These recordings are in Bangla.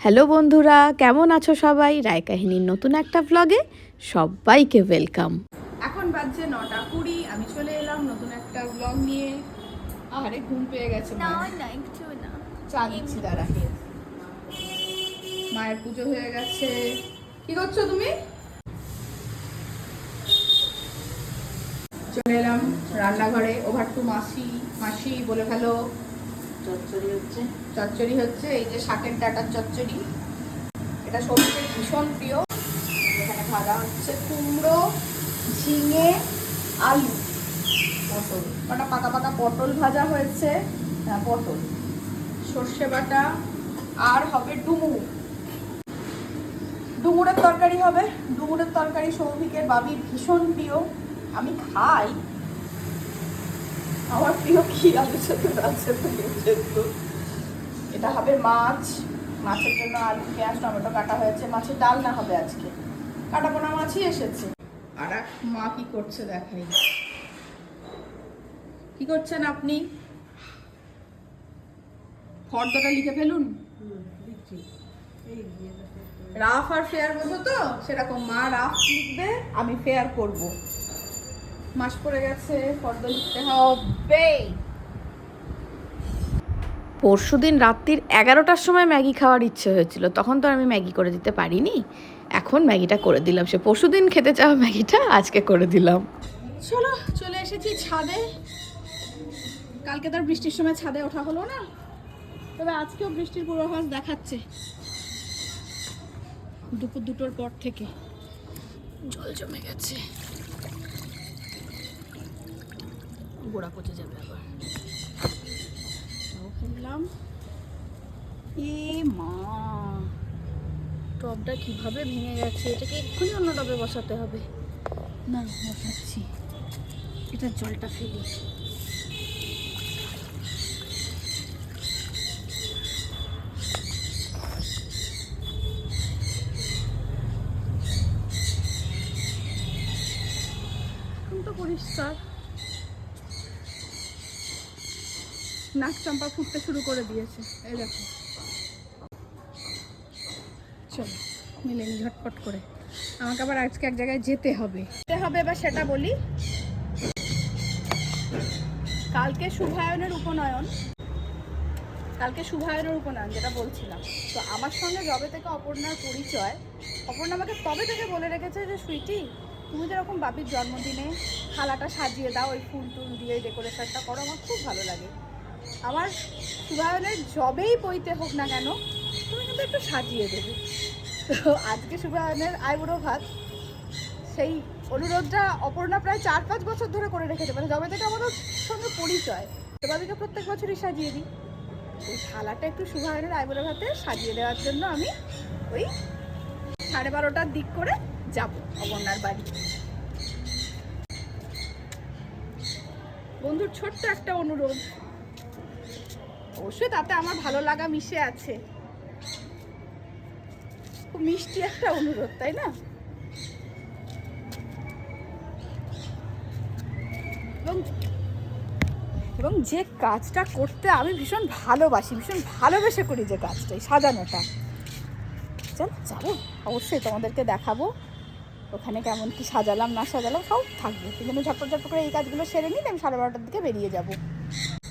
হ্যালো বন্ধুরা কেমন আছো সবাই? রায় কাহিনীর নতুন একটা ব্লগে সবাইকে ওয়েলকাম এখন বাজছে নটা কুড়ি আমি চলে এলাম নতুন একটা ব্লগ নিয়ে। আরে ঘুম পেয়ে গেছে না মায়ের। না একটু না। চা দিচ্ছি দাঁড়া। মায়ের পুজো হয়ে গেছে। কি করছ তুমি? চলে এলাম রান্নাঘরে। ওভার টু মাসি মাসি বলে ফেলো। চচ্চড়ি হচ্ছে? চচ্চড়ি হচ্ছে, এই যে শাকের ডাটার চচ্চড়ি। এটা সবজির ভীষণ প্রিয়। এখানে ভাজা হচ্ছে কুমড়ো, ঝিঙে, আলু, পটল। কটা পাকা পাকা পটল ভাজা হয়েছে হ্যাঁ পটল। সর্ষে বাটা, আর হবে ডুমুর। ডুমুরের তরকারি হবে। ডুমুরের তরকারি সৌভিকের বাবির ভীষণ প্রিয়। আমি খাই আমার প্রিয় কি আলু সেদ্ধ ডাল সেদ্ধ ডিম সেদ্ধ এটা হবে মাছ। মাছের জন্য আলু পেঁয়াজ টমেটো কাটা হয়েছে। মাছের ডাল না হবে আজকে। কাটা পোনা মাছই এসেছে। আর এক? মা কি করছে দেখাই কি করছেন আপনি? ফর্দটা লিখে ফেলুন। রাফ আর ফেয়ার বোঝো তো? সেরকম মা রাফ লিখবে আমি ফেয়ার করব। মাস পড়ে গেছে ফর্দ লিখতে হবে পরশু দিন রাত্রির এগারোটার সময় ম্যাগি খাওয়ার ইচ্ছে হয়েছিল তখন তো আমি ম্যাগি করে দিতে পারিনি। এখন ম্যাগিটা করে দিলাম সে পরশু দিন খেতে চাওয়া ম্যাগিটা আজকে করে দিলাম। চলো চলে এসেছি ছাদে। কালকে তার বৃষ্টির সময় ছাদে ওঠা হলো না। তবে আজকেও বৃষ্টির পূর্বাভাস দেখাচ্ছে। দুপুর দুটোর পর থেকে। জল জমে গেছে। গোড়া পচে যাবে আবার। ফেললাম এ মা, টবটা কীভাবে ভেঙে গেছে? এটাকে এক্ষুনি অন্য টবে বসাতে হবে। না বসাচ্ছি। এটা জলটা ফেলি এখন তো পরিষ্কার নাক চম্পা ফুটতে শুরু করে দিয়েছে। এই দেখো। চলো, মিলে নি, ঝটপট করে। আমাকে আবার আজকে এক জায়গায় যেতে হবে। যেতে হবে এবার সেটা বলি। কালকে শুভায়নের উপনয়ন। কালকে শুভায়নের উপনয়ন, যেটা বলছিলাম। তো আমার সঙ্গে যবে থেকে অপর্ণার পরিচয়, অপর্ণা আমাকে তবে থেকে বলে রেখেছে যে, সুইটি, তুমি যেরকম বাপির জন্মদিনে থালাটা সাজিয়ে দাও, ওই ফুল টুল দিয়ে ডেকোরেশনটা করো, আমার খুব ভালো লাগে। আমার শুভায়নের জবেই বইতে হোক না কেন, তুমি কিন্তু একটু সাজিয়ে দেবে। তো আজকে শুভায়নের আইবুড়ো ভাত, সেই অনুরোধটা অপর্ণা প্রায় চার পাঁচ বছর ধরে করে রেখেছে মানে যবে থেকে আমাদের সঙ্গে পরিচয়। তো বাবিকে প্রত্যেক বছরই সাজিয়ে দিই। ওই থালাটা একটু শুভায়নের আইবুড়ো ভাতে সাজিয়ে দেওয়ার জন্য আমি ওই সাড়ে বারোটার দিক করে যাব অপর্ণার বাড়ি। বন্ধুর ছোট্ট একটা অনুরোধ অবশ্যই তাতে আমার ভালো লাগা মিশে আছে। খুব মিষ্টি একটা অনুরোধ, তাই না? এবং এবং যে কাজটা করতে আমি ভীষণ ভালোবাসি, ভীষণ ভালোবেসে করি যে কাজটা, এই সাজানোটা। চল, যাব। অবশ্যই তোমাদেরকে দেখাবো ওখানে কেমন কি সাজালাম, না সাজালাম, সব থাকবে। কিন্তু আমি ঝটপট ঝটপট করে এই কাজগুলো সেরে নিই আমি সাড়ে বারোটার দিকে বেরিয়ে যাব।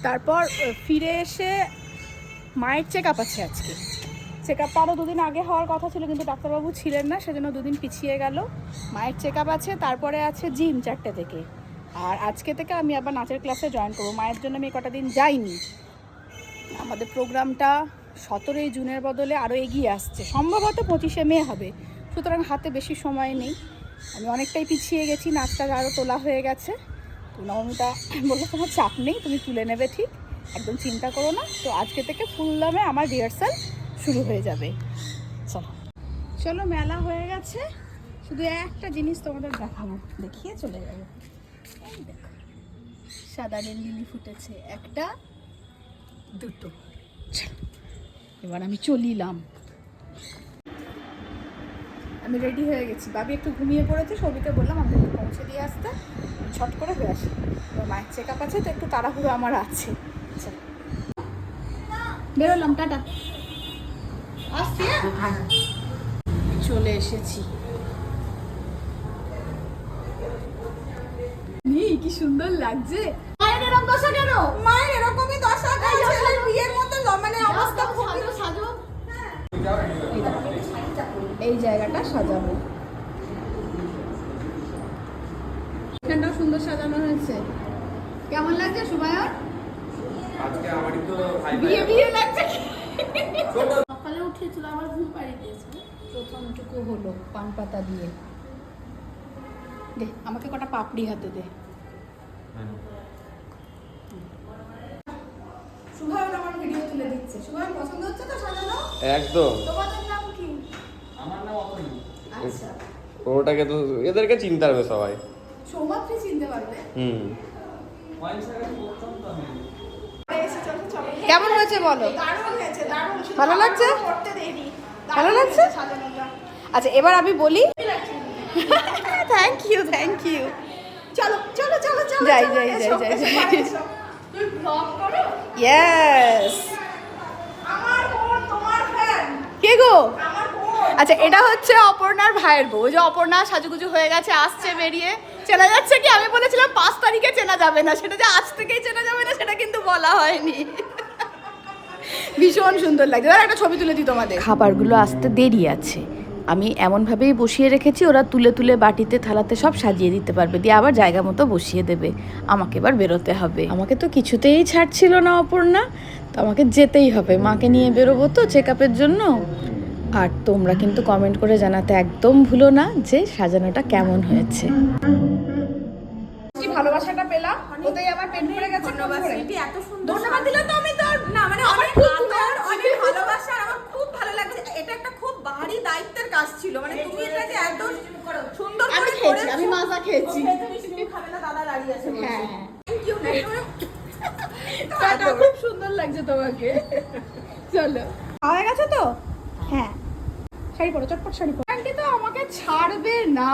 তারপর ফিরে এসে মায়ের চেক আপ আছে আজকে। চেক আপটা আরও দুদিন আগে হওয়ার কথা ছিল, কিন্তু ডাক্তারবাবু ছিলেন না, সেজন্য দুদিন পিছিয়ে গেল। মায়ের চেক আপ আছে, তারপরে আছে জিম চারটে থেকে। আর আজকে থেকে আমি আবার নাচের ক্লাসে জয়েন করব। মায়ের জন্য আমি কটা দিন যাইনি। আমাদের প্রোগ্রামটা সতেরোই জুনের বদলে আরও এগিয়ে আসছে। সম্ভবত পঁচিশে মে হবে। সুতরাং হাতে বেশি সময় নেই। আমি অনেকটাই পিছিয়ে গেছি, নাচটা আরও তোলা হয়ে গেছে। নবমিতা বলল, তোমার চাপ নেই, তুমি তুলে নেবে ঠিক। একদম চিন্তা করো না। তো আজকে থেকে ফুল দামে আমার রিহার্সাল শুরু হয়ে যাবে। চলো। চলো, মেলা হয়ে গেছে। শুধু একটা জিনিস তোমাদের দেখাবো। দেখিয়ে চলে যাব। সাদা নীল লিলি ফুটেছে। একটা, দুটো। এবার আমি চলিলাম। আমি রেডি হয়ে গেছি। বাবি একটু ঘুমিয়ে পড়েছে সবিকে বললাম একটু পৌঁছে দিয়ে আসতে ছট করে হয়ে আসি। এবার মায়ের চেক আপ আছে তো একটু তাড়াহুড়ো আমার আছে। চলো। বেরোলাম টাটা। আসছি হ্যাঁ? চলে এসেছি। কি সুন্দর লাগছে। মায়ের এরকম দশা কেন? মায়ের এরকমই দশা ছেলের বিয়ের মতো মানে অবস্থা এই জায়গাটা সাজাবো। এখানটাও সুন্দর সাজানো হয়েছে। কেমন লাগছে সুবায়ন আজকে আমারই তো ভাই বিয়ে বিয়ে লাগছে সকালে উঠেছিল আবার ঘুম পাড়িয়ে দিয়েছে। প্রথমটুকু হলো পান পাতা দিয়ে। দে আমাকে কটা পাপড়ি হাতে দে। সুভায়ন আমার ভিডিও তুলে দিচ্ছে। সুভায়ন পছন্দ হচ্ছে তো সাজানো? একদম। তোমাদের নাম কি? আমার নাম অতনু আচ্ছা। ওটাকে তো এদেরকে চিন্তা হবে সবাই। সৌমাত্রী চিনতে পারবে। কেমন হয়েছে বলো? ভালো লাগছে? ভালো লাগছে? আচ্ছা এবার আমি বলি। থ্যাংক ইউ থ্যাংক ইউ চলো চলো চলো চলো যাই যাই যাই যাই যাই। ইয়েস কে গো? আচ্ছা এটা হচ্ছে অপর্ণার ভাইয়ের বউ। ওই যে অপর্ণা সাজুগুজু হয়ে গেছে আসছে বেরিয়ে। চেনা যাচ্ছে কি? আমি বলেছিলাম পাঁচ তারিখে চেনা যাবে না। সেটা যে আজ থেকেই চেনা যাবে না, সেটা কিন্তু বলা হয়নি। ভীষণ সুন্দর লাগছে। দাঁড়া একটা ছবি তুলে দিই তোমাদের। খাবারগুলো আসতে দেরি আছে। আমি এমনভাবেই বসিয়ে রেখেছি, ওরা তুলে তুলে বাটিতে, থালাতে সব সাজিয়ে দিতে পারবে। দিয়ে আবার জায়গা মতো বসিয়ে দেবে। আমাকে এবার বেরোতে হবে। আমাকে তো কিছুতেই ছাড়ছিল না, অপর্ণা। তো আমাকে যেতেই হবে। মাকে নিয়ে বেরোবো তো চেক আপের জন্য। আর তোমরা কিন্তু কমেন্ট করে জানাতে একদম ভুলো না যে সাজানোটা কেমন হয়েছে। ভালোবাসাটা পেলাম? ওতেই আমার পেট ভরে গেছে ধন্যবাদ এত সুন্দর। ধন্যবাদ দিলে তো আমি তোর না মানে আমার খুব অনেক ভালোবাসা আমার খুব ভালো লাগছে। এটা একটা খুব ভারী দায়িত্বের কাজ ছিল। মানে তুমি এটাকে এত সুন্দর করে খেয়েছি আমি মাজা খেয়েছি। খেতে বেশি তুমি খাবে না দাদা দাঁড়িয়ে আছে হ্যাঁ। থ্যাংক ইউ খুব সুন্দর লাগছে তোমাকে। চলো। হয়ে গেছে তো? হ্যাঁ। শাড়ি পরো চটপট শাড়ি পরো। আন্টি তো আমাকে ছাড়বে না।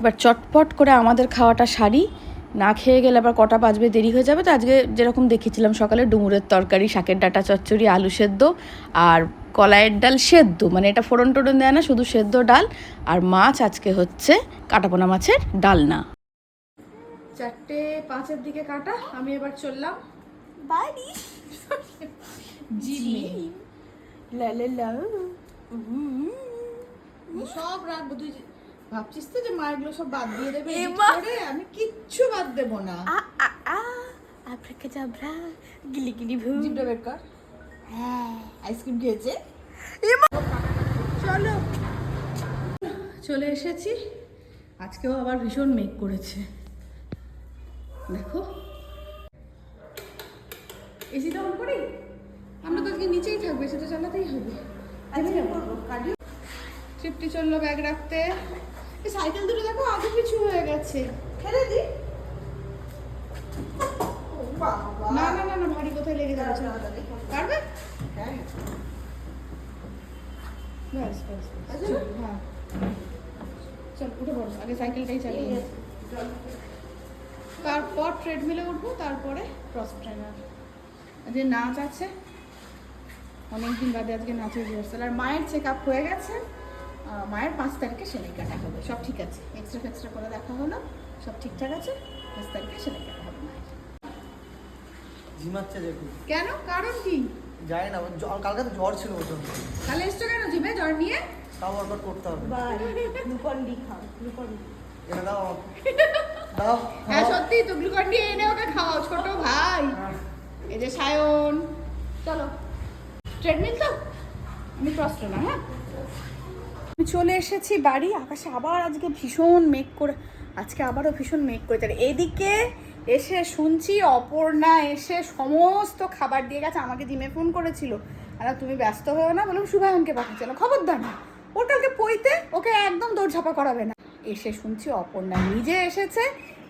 এবার চটপট করে আমাদের খাওয়াটা সারি। না খেয়ে গেলে আবার কটা বাজবে দেরি হয়ে যাবে। তো আজকে যেরকম দেখেছিলাম সকালে ডুমুরের তরকারি শাকের ডাটা চচ্চড়ি আলু সেদ্ধ আর কলাইয়ের ডাল সেদ্ধ। মানে এটা ফোড়ন টোড়ন দেয় না শুধু সেদ্ধ ডাল। আর মাছ আজকে হচ্ছে কাটাপোনা মাছের ডালনা। চারটে পাঁচের দিকে কাটা আমি এবার চললাম। বাড়ি। জিমে। সব রাখব। তুই ভাবছিস তো যে মা এগুলো সব বাদ দিয়ে দেবে? আমি কিচ্ছু বাদ দেবো না। আ আ আ। গিলি গিলি ভু জিভটা বের কর। হ্যাঁ। আইসক্রিম খেয়েছে। চলো। চলে এসেছি। আজকেও আবার ভীষণ মেঘ করেছে। দেখো। এসিটা অন করি? আমরা তো আজকে নিচেই থাকব সেটা চালাতেই হবে। চিপটি চলল ব্যাগ রাখতে। এই সাইকেল দুটো দেখো আগে পিছু হয়ে গেছে। ফেলে দি। না না না না ভারী কোথায় লেগে যাবে? চলো। পারবে? ব্যাস ব্যাস ব্যাস। হ্যাঁ। চল উঠে পড়ো আগে সাইকেলটাই চালিয়ে। তারপর ট্রেডমিলে উঠবো তারপরে ক্রস ট্রেনার আজকে নাচ আছে অনেকদিন বাদে আজকে নাচের রিহার্সাল আর মায়ের চেক আপ হয়ে গেছে। মায়ের পাঁচ তারিখে সেলাই কাটা হবে। সব ঠিক আছে। এক্সট্রা ফেক্সট্রা করে দেখা হলো। সব ঠিকঠাক আছে? পাঁচ তারিখে সেলাই কাটা হবে মায়ের। ঝিমাচ্ছে দেখুন কেন? কারণ কি? জানি না ওর জ্বর- কালকে তো জ্বর ছিল প্রচণ্ড তাহলে এসছো কেন জিমে জ্বর নিয়ে? তাও ওয়ার্কআউট করতে হবে। গ্লুকন ডি খাও গ্লুকন এটা দাও দাও। হ্যাঁ সত্যি তো গ্লুকন ডি এনে ওকে খাওয়াও ছোট ভাই। এই যে সায়ন। চলো। ট্রেডমিল তো? আমি ক্রস ট্রেনার হ্যাঁ? আমি চলে এসেছি বাড়ি, আকাশে আবার আজকে ভীষণ মেঘ করে, আজকে আবারও ভীষণ মেঘ করেছে আর এদিকে এসে শুনছি অপর্ণা এসে সমস্ত খাবার দিয়ে গেছে, আমাকে জিমে ফোন করেছিল। আর তুমি ব্যস্ত হয়েও না, বললাম শুভায়নকে পাঠাচ্ছিল খবরদার না কালকে পইতে ওকে একদম দৌড়ঝাপা করাবে না। এসে শুনছি অপর্ণা নিজে এসেছে,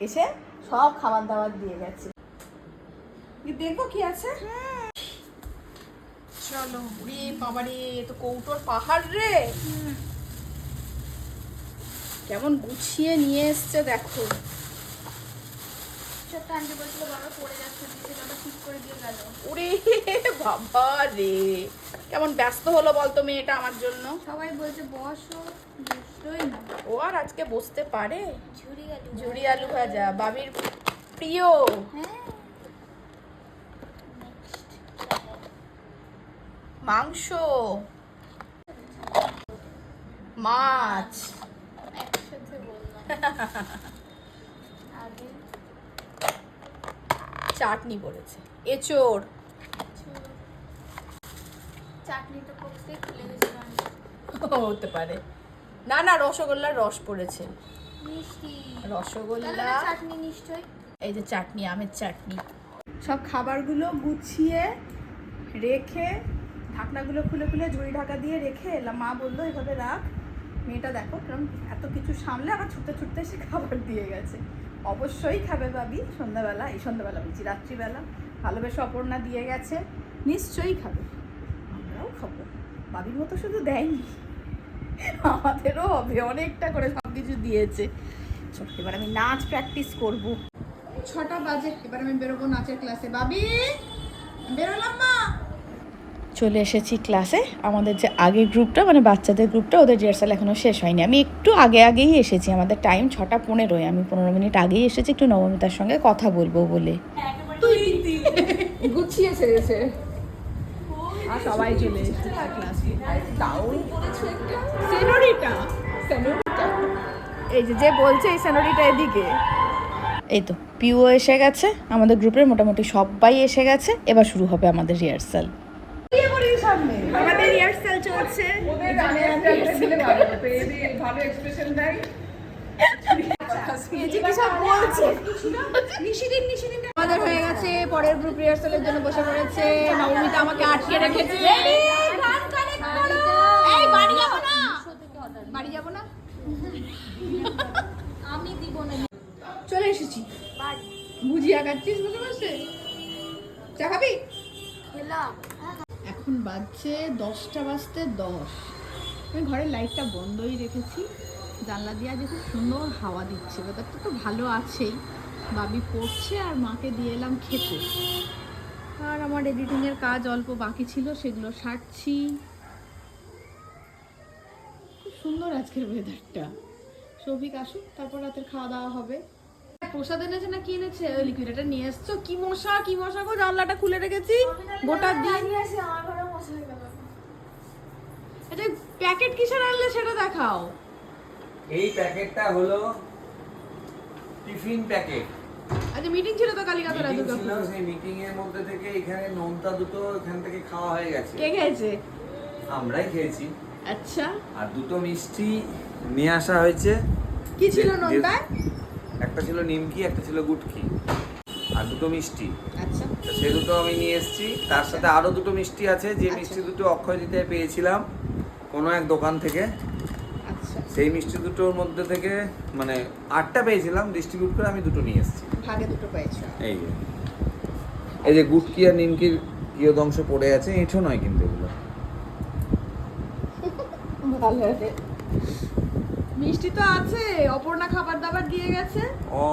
এসে সব খাবার দাবার দিয়ে গেছে। দেখব কি আছে? চলো রে বাবারে এ তো কৌটোর পাহাড় রে। কেমন গুছিয়ে নিয়ে এসছে দেখো। বাবা ওরে বাবা রে কেমন ব্যস্ত হলো বলতো মেয়েটা আমার জন্য। সবাই বলছে বসো ও আর আজকে বসতে পারে? ঝুড়ি ঝুড়ি আলু ভাজা বাবির প্রিয়। হ্যাঁ। মাংস। মাছ। চাটনি পড়েছে। এচোর হতে পারে। না না রসগোল্লার রস পড়েছে। রসগোল্লা। চাটনি নিশ্চয়ই। এই যে চাটনি আমের চাটনি। সব খাবারগুলো গুছিয়ে রেখে ঢাকনাগুলো খুলে খুলে ঝুড়ি ঢাকা দিয়ে রেখে এলাম। মা বলল, এভাবে রাখ। মেয়েটা দেখো কারণ এত কিছু সামলে আবার ছুটতে ছুটতে এসে খাবার দিয়ে গেছে। অবশ্যই খাবে ভাবি সন্ধ্যাবেলা, এই সন্ধ্যাবেলা বলছি, রাত্রিবেলা। ভালোবেসে অপর্ণা দিয়ে গেছে, নিশ্চয়ই খাবে। আমরাও খাব। বাবির মতো শুধু দেয়নি। আমাদেরও হবে, অনেকটা করে সব কিছু দিয়েছে। চল, এবার আমি নাচ প্র্যাকটিস করব। ছটা বাজে, এবার আমি বেরোবো নাচের ক্লাসে বাবি বেরোলাম মা। চলে এসেছি ক্লাসে। আমাদের যে আগের গ্রুপটা মানে বাচ্চাদের গ্রুপটা ওদের রিহার্সাল এখনও শেষ হয়নি। আমি একটু আগে আগেই এসেছি আমাদের টাইম ছটা পনেরোয়। আমি পনেরো মিনিট আগেই এসেছি একটু নবমিতার সঙ্গে কথা বলব বলে। গুছিয়ে ছেড়েছে। আর সবাই চলে এসেছে ক্লাসে দাউন পড়েছে একটা। সেনোরিটা। সেনোরিটা। এই যে যে বলছে এই সেনোরিটা এদিকে। এই তো পিও এসে গেছে। আমাদের গ্রুপের মোটামুটি সবাই এসে গেছে। এবার শুরু হবে আমাদের রিহার্সাল আমাদের রিহার্সাল চলছে। আমাদের হয়ে গেছে পরের গ্রুপ রিহার্সালের জন্য বসে পড়েছে। নবমিতা আমাকে আটকে রেখেছে। বাড়ি যাব না! বাড়ি যাব না? আমি দিব না। চলে এসেছি। ভুজিয়া খাচ্ছিস বসে বসে চা খাবি? এখন বাজছে দশটা বাজতে দশ। আমি ঘরের লাইটটা বন্ধই রেখেছি। জানলা দিয়ে আজ খুব সুন্দর হাওয়া দিচ্ছে ব্যাপারটা তো ভালো আছেই। বাবি পড়ছে আর মাকে দিয়ে এলাম খেতে। আর আমার এডিটিংয়ের কাজ অল্প বাকি ছিল, সেগুলো সারছি। খুব সুন্দর আজকের ওয়েদারটা সৌভিক আসুক, তারপর রাতের খাওয়া দাওয়া হবে। প্রসাদ এনেছে না কি এনেছে? ওই লিকুইডটা নিয়ে এসছো? কি মশা কি মশা গো? জানলাটা খুলে রেখেছি। গোটা দিন এটা প্যাকেট কিসের আনলে সেটা দেখাও। এই প্যাকেটটা হলো টিফিন প্যাকেট। আচ্ছা মিটিং ছিল তো কালিকাতরা মিটিং দুটো ছিল সেই মিটিং এর মধ্যে থেকে এখানে নোনতা দুটো এখান থেকে খাওয়া হয়ে গেছে। কে খেয়েছে? আমরাই খেয়েছি। আচ্ছা। আর দুটো মিষ্টি নিয়ে আসা হয়েছে। কি ছিল নন্দায় একটা ছিল নিমকি একটা ছিল গুটকি। আর দুটো মিষ্টি। আচ্ছা। তো সে দুটো আমি নিয়ে এসেছি। তার সাথে আরও দুটো মিষ্টি আছে যে মিষ্টি দুটো অক্ষয় দিতে পেয়েছিলাম কোনো এক দোকান থেকে। আচ্ছা। সেই মিষ্টি দুটোর মধ্যে থেকে মানে আটটা পেয়েছিলাম ডিস্ট্রিবিউট করে আমি দুটো নিয়ে এসেছি। ভাগে দুটো পেয়েছি। এই যে। এই যে গুটকি আর নিমকির কিয়দংশ পড়ে আছে এঁঠো নয় কিন্তু এগুলো। ভালো মিষ্টি তো আছে অপর্ণা খাবার দাবার দিয়ে গেছে। ও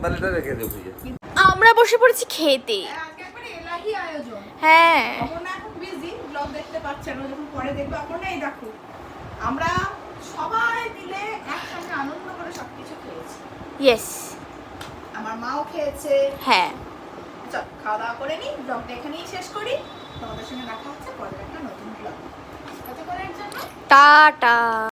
তাহলে এটা রেখে দেবো আমরা বসে পড়েছি খেতে। আজকে আয়োজন। হ্যাঁ। অপর্ণা এখন বিজি ব্লগ দেখতে পাচ্ছে না ও যখন পরে দেখবে অপর্ণা এই দেখো। আমরা সবাই মিলে একসঙ্গে আনন্দ করে সবকিছু খেয়েছি। ইয়েস আমার মাও খেয়েছে। হ্যাঁ। চল খাওয়া দাওয়া করে নিই ব্লগটা এখানেই শেষ করি। তোমাদের সঙ্গে দেখা হচ্ছে পরের একটা নতুন টাটা।